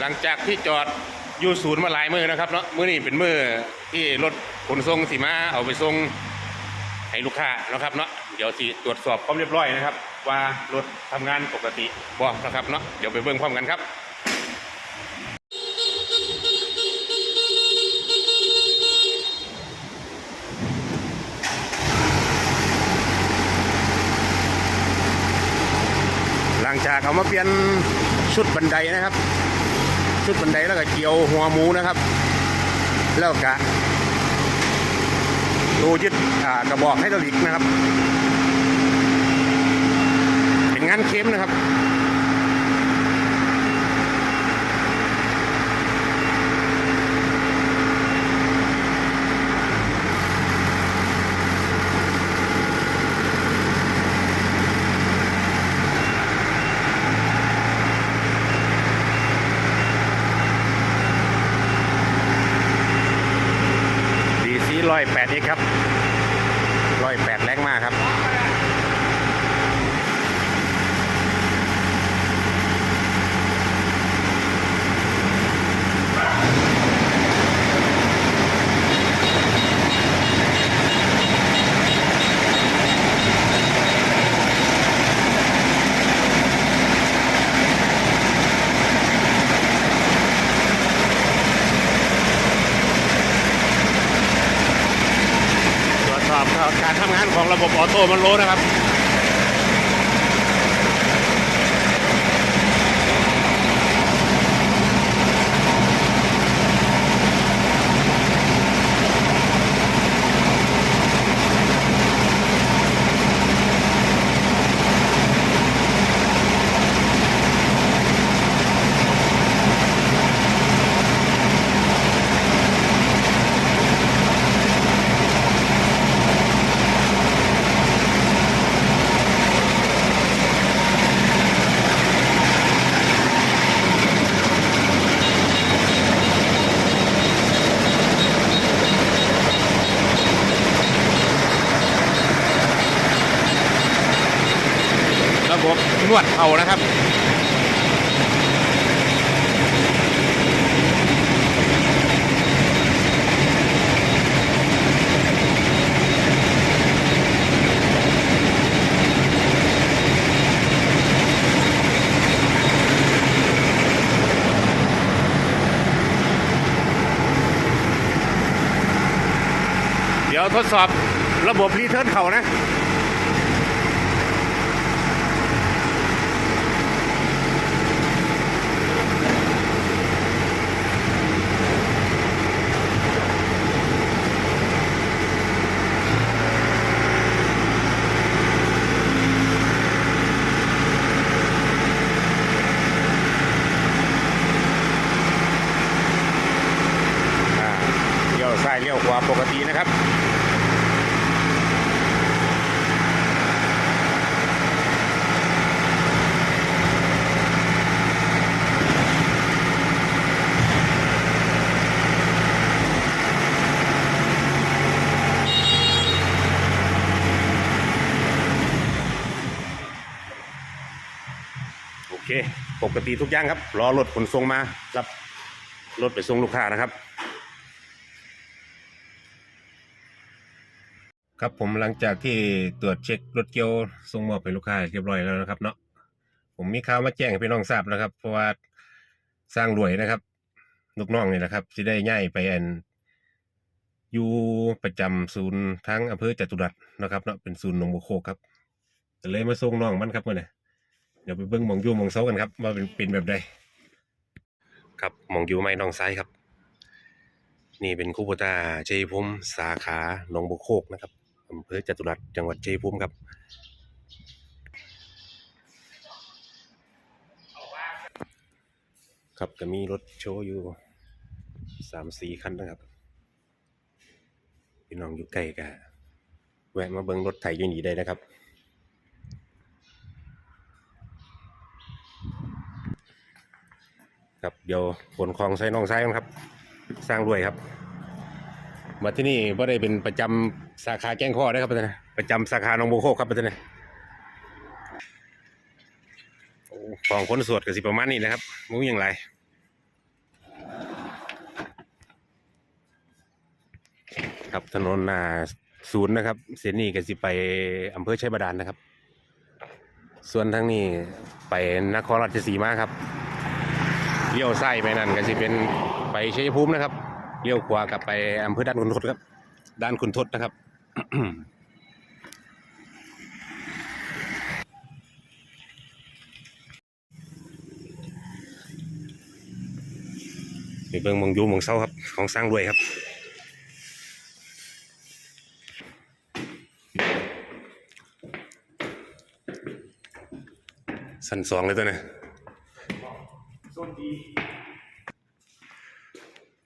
หลังจากที่จอดอยู่ศูนย์มาหลายมือนะครับเนาะมื้อนี้เป็นมือที่รถขนส่งสีมาเอาไปส่งให้ลูกค้านะครับเนาะเดี๋ยวสิตรวจสอบความเรียบร้อยนะครับ ว่ารถทำงานปกติบ่นะครับเนาะเดี๋ยวไปเบิ่งพร้อมกันครับหลังจากเอามาเปลี่ยนชุดบันไดนะครับึ้นบันไดแล้วก็เกี่ยวหัวหมูนะครับ แล้วก็ตัวยึดกระบอกให้ตลิกนะครับ เป็นงานเข้มนะครับ ดีซี ร้อยแปดนี้ครับร้อยแปดแรงมากครับ ตรวจสอบ การทำงานของระบบออโต้มันโลนะครับ ระบบนวดเขานะครับเดี๋ยวทดสอบระบบรีเทิร์นเขานะ อ่าเลี้ยวซ้ายเลี้ยวขวาปกตินะครับ โอ เคปกติทุกอย่างครับ รอรถขนส่งมารับรถไปส่งลูกค้านะครับ ครับผมหลังจากที่ตรวจเช็ครถเกียวส่งมอบให้ลูกค้าเรียบร้อยแล้วนะครับเนาะผมมีข่าวมาแจ้งให้พี่น้องทราบนะครับ เพราะว่าสร้างรวยนะครับลูกน้องนี่แหละครับที่ได้ย้ายไปอันอยู่ประจำศูนย์ทั้งอำเภอจตุรัสนะครับเนาะเป็นศูนย์หนองบัวโคกครับก็เลยมาส่งน้องมันครับเมื่อนี้เดี๋ยวไปเบิ้งมองยูมองเซากันครับว่าเป็นเป็นแบบใดครับมองยูไม่น้องซ้ายครับ นี่เป็นคูโบต้าชัยภูมิสาขาหนองบัวโคกนะครับอำเภอจตุรัสจังหวัดชัยภูมิครับครับก็มีรถโชว์อยู่สามสี่คันนะครับพี่น้องอยู่ใกล้กะแวะมาเบิ่งรถไถอยู่นี่ได้นะครับ ครับเดี๋ยวผลคลองไซน้องไส้ครับ สร้างรวยครับ มาที่นี่ไม่ได้เป็นประจำสาขาแก้งข้อได้ครับประธานประจำสาขาหนองบัวโคกครับประธานของคนสวดก็สิประมาณนี้นะครับมุ้งอย่างไรครับถนนนาศูนย์นะครับเซนีก็สิไปอำเภอชัยบาดาลนนะครับ ส่วนทางนี้ไปนครราชสีมาครับ เลี้ยวซ้ายไปนั่นก็สิเป็นไปชัยภูมินะครับ เลี้ยวขวากลับไปอำเภอด้านคุณทศครับ ด้านคุณทศนะครับไปเบิ่งมองยูมองเศร้าครับ ของสร้างรวยครับสันสองเลยตัวนี่ย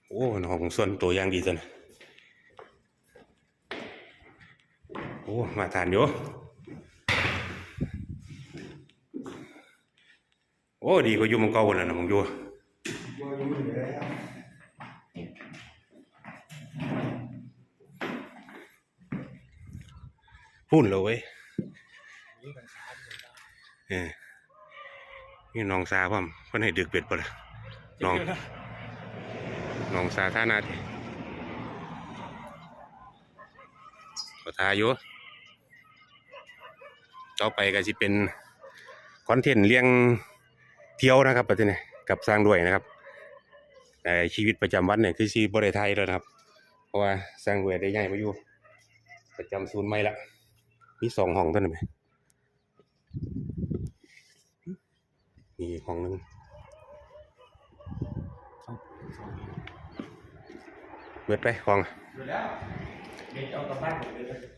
โอ้น้องของส่วนตัวอย่างดีตัวเนี่ยโอ้ มาทานอยู่ โอ้ ดีกว่าอยู่หมองเก่าแล้วนะหมองอยู่พุ่นเลยเว้ยเออ นี่น้องซาพ่อมเพิ่นให้ดึกเป็ดปะล่ะน้องน้องซาท่านาทีก็ทาอยู่ต่อไปก็สิเป็นคอนเทนต์เลี้ยงเที่ยวนะครับประเทศนี้กับสร้างด้วยนะครับแต่ชีวิตประจำวันเนี่ยคือชีบริไทยแล้วนะครับ เพราะว่าสร้างด้วยได้ย้ายมาอยู่ ประจำศูนย์ไม่ละมีสองห้องเท่านั้นไหม มีอีกห้องหนึงเบิดไปห้องอยู่แล้วเด็กเอากลับบ้านหมดเลย